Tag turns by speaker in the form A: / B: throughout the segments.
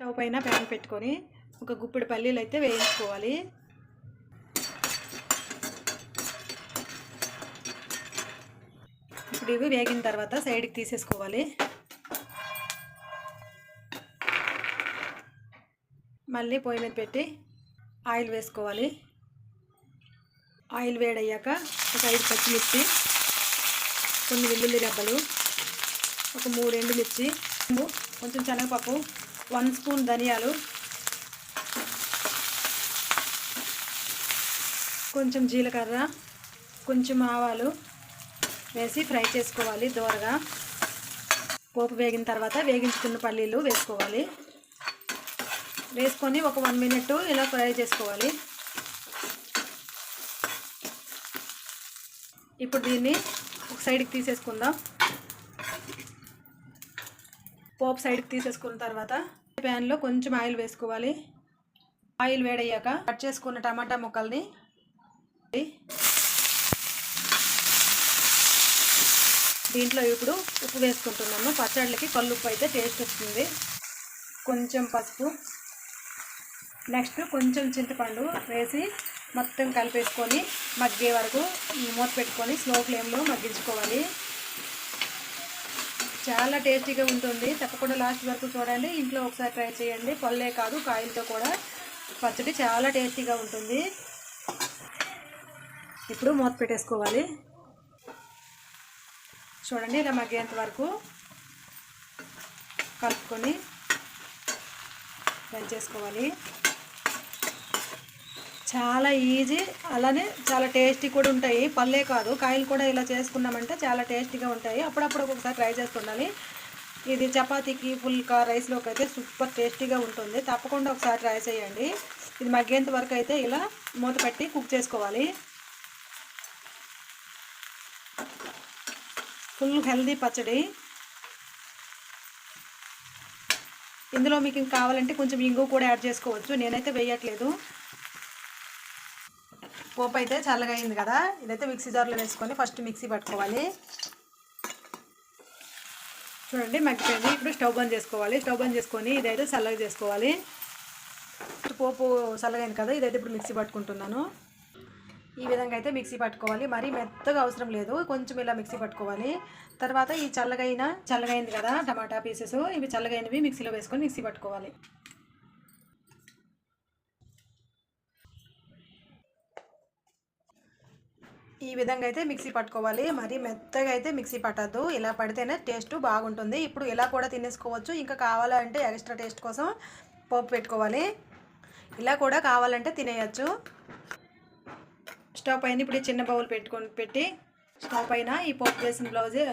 A: Stove పైన pan పెట్టుకొని ఒక గుప్పెడు పల్లీలు అయితే వేయించుకోవాలి. ఇప్పుడు ఇవి వేగిన తర్వాత సైడ్కి తీసేసుకోవాలి. మళ్ళీ పొయ్యి మీద పెట్టి ఆయిల్ వేసుకోవాలి. ఆయిల్ వేడయ్యాక ఒక ఐదు పచ్చిమిర్చి కొన్ని వెల్లుల్లి రెబ్బలు ఒక మూడు ఎండుమిర్చి కొంచెం శనగపప్పు వన్ స్పూన్ ధనియాలు. కొంచెం జీలకర్ర కొంచెం ఆవాలు వేసి ఫ్రై చేసుకోవాలి దోరగా. పోపు వేగిన తర్వాత వేగించుకున్న పల్లీలు వేసుకోవాలి. వేసుకొని ఒక వన్ మినిట్ ఇలా ఫ్రై చేసుకోవాలి. ఇప్పుడు దీన్ని ఒక సైడ్కి తీసేసుకుందాం. పోపు సైడ్కి తీసేసుకున్న తర్వాత ప్యాన్లో కొంచెం ఆయిల్ వేసుకోవాలి. ఆయిల్ వేడయ్యాక కట్ చేసుకున్న టమాటా ముక్కల్ని దీంట్లో ఇప్పుడు ఉప్పు వేసుకుంటున్నాము. పచ్చళ్ళకి కల్లుప్పు అయితే టేస్ట్ వస్తుంది. కొంచెం పసుపు. నెక్స్ట్ కొంచెం చింతపండు వేసి మొత్తం కలిపేసుకొని మగ్గే వరకు మూత పెట్టుకొని స్లో ఫ్లేమ్లో మగ్గించుకోవాలి. చాలా టేస్టీగా ఉంటుంది. తప్పకుండా లాస్ట్ వరకు చూడండి. ఇంట్లో ఒకసారి ట్రై చేయండి. పళ్ళే కాదు కాయలతో కూడా పచ్చడి చాలా టేస్టీగా ఉంటుంది. ఇప్పుడు మూత పెట్టేసుకోవాలి. చూడండి ఇలా మగ్గేంత వరకు కలుపుకొని ఫ్రై చేసుకోవాలి చాలా ఈజీ అలానే చాలా టేస్టీ కూడా ఉంటాయి. పల్లే కాదు కాయలు కూడా ఇలా చేసుకున్నామంటే చాలా టేస్టీగా ఉంటాయి. అప్పుడప్పుడు ఒక్కొక్కసారి ట్రై చేస్తుండాలి ఇది చపాతీకి పుల్కా రైస్లోకి అయితే సూపర్ టేస్టీగా ఉంటుంది. తప్పకుండా ఒకసారి ట్రై చేయండి. ఇది మగ్గేంత వరకు అయితే ఇలా మూత పెట్టి కుక్ చేసుకోవాలి. ఫుల్ హెల్దీ పచ్చడి. ఇందులో మీకు ఇంకా కావాలంటే కొంచెం ఇంగు కూడా యాడ్ చేసుకోవచ్చు. నేనైతే వేయట్లేదు. పోపు అయితే చల్లగా అయింది కదా. ఇదైతే మిక్సీ జార్లో వేసుకొని ఫస్ట్ మిక్సీ పట్టుకోవాలి. చూడండి మగ్గిపోయింది ఇప్పుడు స్టవ్ బంద్ చేసుకోవాలి. స్టవ్ బంద్ చేసుకొని ఇదైతే చల్లగా చేసుకోవాలి. పోపు చల్లగైంది కదా ఇదైతే ఇప్పుడు మిక్సీ పట్టుకుంటున్నాను. ఈ విధంగా అయితే మిక్సీ పట్టుకోవాలి. మరీ మెత్తగా అవసరం లేదు. కొంచెం ఇలా మిక్సీ పట్టుకోవాలి. తర్వాత ఈ చల్లగైన చల్లగైంది కదా టమాటా పీసెస్ ఇవి చల్లగైనవి మిక్సీలో వేసుకొని మిక్సీ పట్టుకోవాలి. ఈ విధంగా అయితే మిక్సీ పట్టుకోవాలి. మరి మెత్తగా అయితే మిక్సీ పట్టద్దు. ఇలా పడితేనే టేస్ట్ బాగుంటుంది. ఇప్పుడు ఇలా కూడా తినేసుకోవచ్చు. ఇంకా కావాలంటే ఎక్స్ట్రా టేస్ట్ కోసం పోపు పెట్టుకోవాలి. ఇలా కూడా కావాలంటే తినేయచ్చు. స్టవ్ పైన ఇప్పుడు ఈ చిన్న బౌల్ పెట్టుకొని పెట్టి స్టవ్ పైన ఈ పోపు వేసిన బ్లౌజే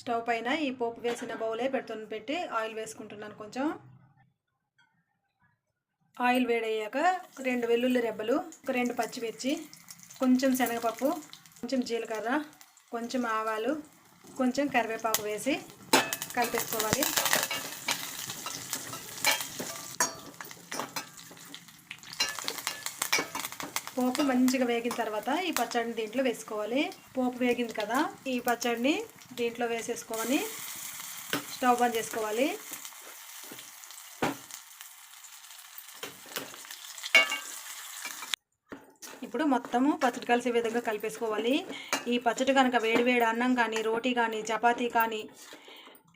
A: స్టవ్ పైన ఈ పోపు వేసిన బౌలే పెడుతున్న పెట్టి ఆయిల్ వేసుకుంటున్నాను కొంచెం. ఆయిల్ వేడయ్యాక రెండు వెల్లుల్లి రెబ్బలు ఒక రెండు పచ్చిమిర్చి కొంచెం శనగపప్పు కొంచెం జీలకర్ర కొంచెం ఆవాలు కొంచెం కరివేపాకు వేసి కలిపేసుకోవాలి. పోపు మంచిగా వేగిన తర్వాత ఈ పచ్చడిని దీంట్లో వేసుకోవాలి. పోపు వేగింది కదా ఈ పచ్చడిని దీంట్లో వేసేసుకొని స్టవ్ బంద్ చేసుకోవాలి. ఇప్పుడు మొత్తము పచ్చడి కలిసే విధంగా కలిపేసుకోవాలి. ఈ పచ్చడి కనుక వేడివేడి అన్నం కానీ రోటీ కానీ చపాతీ కానీ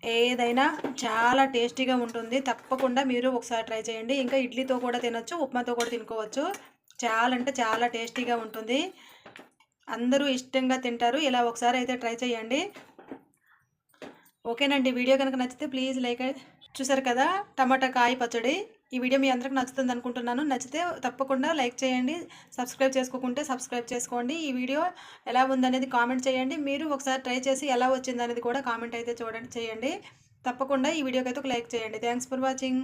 A: ఏదైనా చాలా టేస్టీగా ఉంటుంది. తప్పకుండా మీరు ఒకసారి ట్రై చేయండి. ఇంకా ఇడ్లీతో కూడా తినొచ్చు ఉప్మాతో కూడా తినుకోవచ్చు. చాలా అంటే చాలా టేస్టీగా ఉంటుంది. అందరూ ఇష్టంగా తింటారు. ఇలా ఒకసారి అయితే ట్రై చేయండి. ఓకేనండి. వీడియో కనుక నచ్చితే ప్లీజ్ లైక్ చూసారు కదా? టమాటా కాయ పచ్చడి. ఈ వీడియో మీ అందరికి నచ్చుతుంది అనుకుంటున్నాను. నచ్చితే తప్పకుండా లైక్ చేయండి సబ్స్క్రైబ్ చేసుకోకుంటే సబ్స్క్రైబ్ చేసుకోండి. ఈ వీడియో ఎలా ఉందనేది కామెంట్ చేయండి. మీరు ఒకసారి ట్రై చేసి ఎలా వచ్చిందనేది కూడా కామెంట్ అయితే చూడండి చేయండి. తప్పకుండా ఈ వీడియోకి అయితే ఒక లైక్ చేయండి. Thanks for watching.